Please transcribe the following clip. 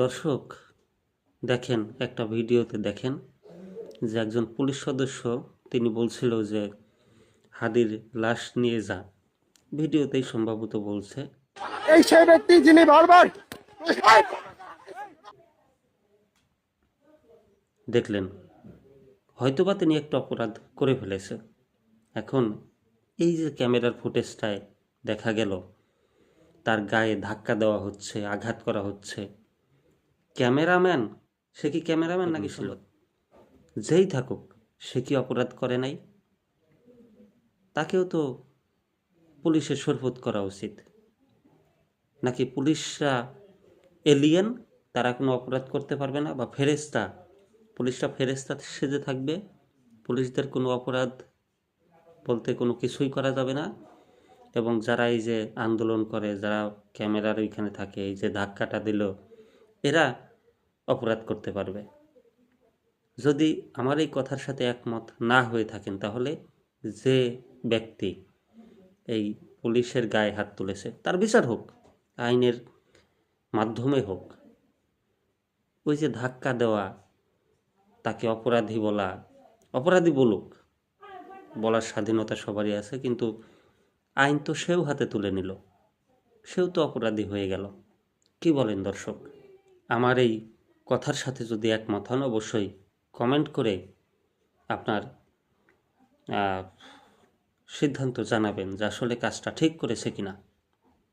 দর্শক দেখেন একটা ভিডিওতে দেখেন যে একজন পুলিশ সদস্য তিনি বলছিল যে হাদির লাশ নিয়ে যা। ভিডিওতেই সম্ভবত বলছে এই সেই ব্যক্তি যিনি বারবার দেখলেন হয়তোবা তিনি একটা অপরাধ করে ফেলেছে। এখন এই যে ক্যামেরার ফুটেজটায় দেখা গেল তার গায়ে ধাক্কা দেওয়া হচ্ছে আঘাত করা হচ্ছে ক্যামেরাম্যান? সে কি ক্যামেরাম্যান নাকি ছিল যেই থাকুক সে কি অপরাধ করে নাই? তাকেও তো পুলিশের সরফত করা উচিত। নাকি পুলিশরা এলিয়েন তারা কোনো অপরাধ করতে পারবে না? বা ফেরেস্তা পুলিশরা ফেরেস্তা সেজে থাকবে? পুলিশদের কোনো অপরাধ বলতে কোনো কিছুই করা যাবে না? এবং যারা এই যে আন্দোলন করে যারা ক্যামেরার ওইখানে থাকে এই যে ধাক্কাটা দিল এরা অপরাধ করতে পারবে। যদি আমার এই কথার সাথে একমত না হয়ে থাকেন, তাহলে যে ব্যক্তি এই পুলিশের গায়ে হাত তুলেছে, তার বিচার হোক, আইনের মাধ্যমে হোক, ওই যে ধাক্কা দেওয়া, তাকে অপরাধী বলা, অপরাধী বলুক, বলার স্বাধীনতা সবারই আছে, কিন্তু আইন তো সেও হাতে তুলে নিল, সেও তো অপরাধী হয়ে গেল। কি বলেন দর্শক? আমার এই কথার সাথে যদি একমত হন, অবশ্যই কমেন্ট করে আপনার সিদ্ধান্ত জানাবেন যে আসলে কাজটা ঠিক করেছে কিনা।